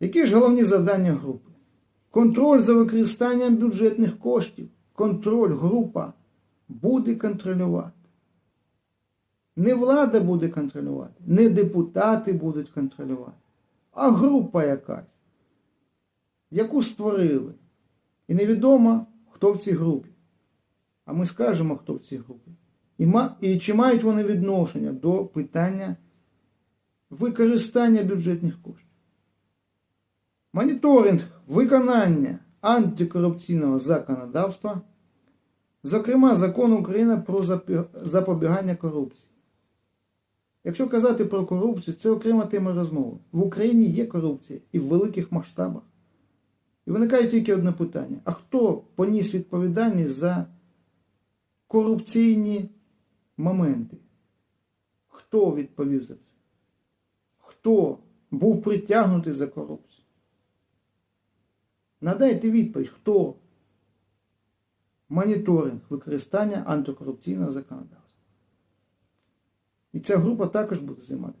Які ж головні завдання групи? Контроль за використанням бюджетних коштів. Контроль група буде контролювати. Не влада буде контролювати, не депутати будуть контролювати, а група якась, яку створили. І невідомо, хто в цій групі. А ми скажемо, хто в цій групі. І, ма- і чи мають вони відношення до питання використання бюджетних коштів. Моніторинг виконання антикорупційного законодавства, зокрема закону України про запобігання корупції. Якщо казати про корупцію, це окрема тема розмови. В Україні є корупція і в великих масштабах. І виникає тільки одне питання: а хто поніс відповідальність за корупційні моменти? Хто відповів за це? Хто був притягнутий за корупцію? Надайте відповідь, хто моніторинг використання антикорупційного законодавства. І ця група також буде займатися.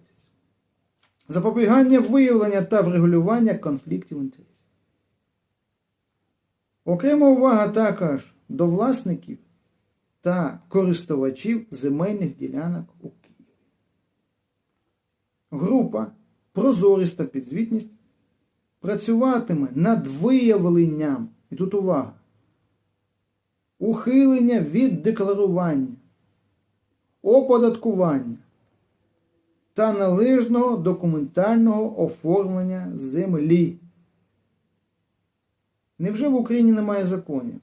Запобігання виявлення та врегулювання конфліктів інтересів. Окрема увага також до власників та користувачів земельних ділянок у Києві. Група Прозорість та підзвітність працюватиме над виявленням, і тут увага, ухилення від декларування, оподаткування та належного документального оформлення землі. Невже в Україні немає законів?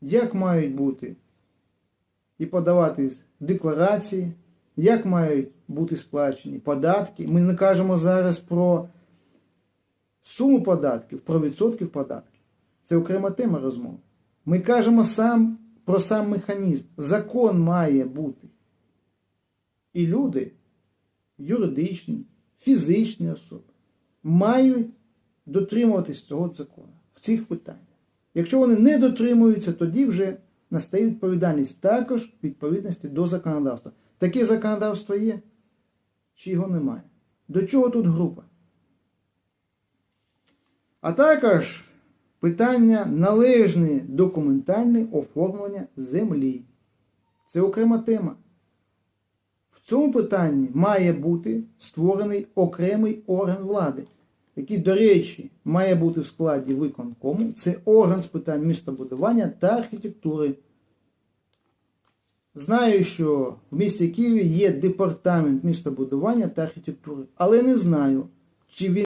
Як мають бути і подаватись декларації, як мають бути сплачені податки? Ми не кажемо зараз про суму податків, про відсотків податків. Це окрема тема розмови. Ми кажемо сам про сам механізм. Закон має бути. І люди, юридичні, фізичні особи, мають дотримуватись цього закону в цих питаннях. Якщо вони не дотримуються, тоді вже настає відповідальність також відповідності до законодавства. Таке законодавство є, чи його немає? До чого тут група? А також питання належне документальне оформлення землі. Це окрема тема. В цьому питанні має бути створений окремий орган влади, який, до речі, має бути в складі виконкому. Це орган з питань містобудування та архітектури. Знаю, що в місті Києві є департамент містобудування та архітектури, але не знаю, чи він